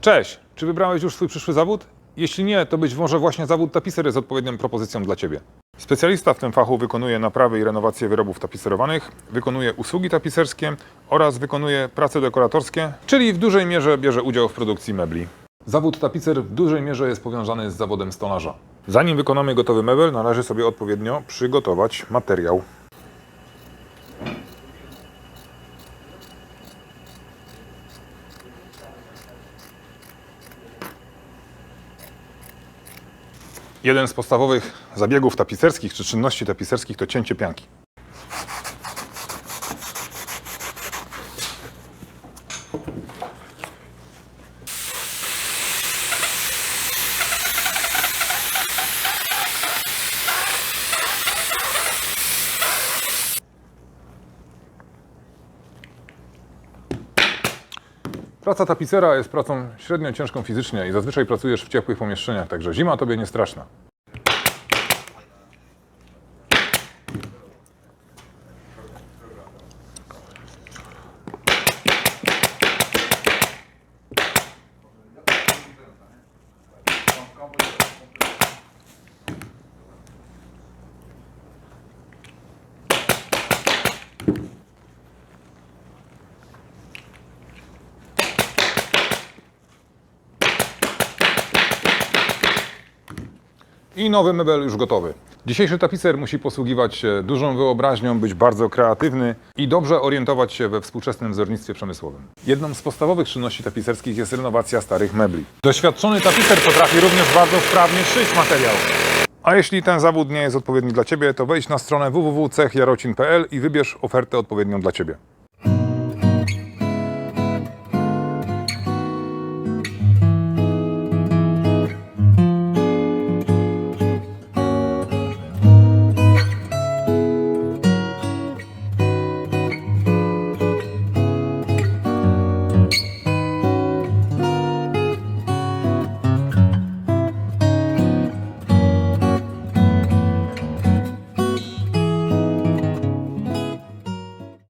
Cześć! Czy wybrałeś już swój przyszły zawód? Jeśli nie, to być może właśnie zawód tapicer jest odpowiednią propozycją dla Ciebie. Specjalista w tym fachu wykonuje naprawy i renowacje wyrobów tapicerowanych, wykonuje usługi tapicerskie oraz wykonuje prace dekoratorskie, czyli w dużej mierze bierze udział w produkcji mebli. Zawód tapicer w dużej mierze jest powiązany z zawodem stolarza. Zanim wykonamy gotowy mebel, należy sobie odpowiednio przygotować materiał. Jeden z podstawowych zabiegów tapicerskich czy czynności tapicerskich to cięcie pianki. Praca tapicera jest pracą średnio ciężką fizycznie i zazwyczaj pracujesz w ciepłych pomieszczeniach, także zima tobie nie straszna. I nowy mebel już gotowy. Dzisiejszy tapicer musi posługiwać się dużą wyobraźnią, być bardzo kreatywny i dobrze orientować się we współczesnym wzornictwie przemysłowym. Jedną z podstawowych czynności tapicerskich jest renowacja starych mebli. Doświadczony tapicer potrafi również bardzo sprawnie szyć materiał. A jeśli ten zawód nie jest odpowiedni dla Ciebie, to wejdź na stronę www.cechjarocin.pl i wybierz ofertę odpowiednią dla Ciebie.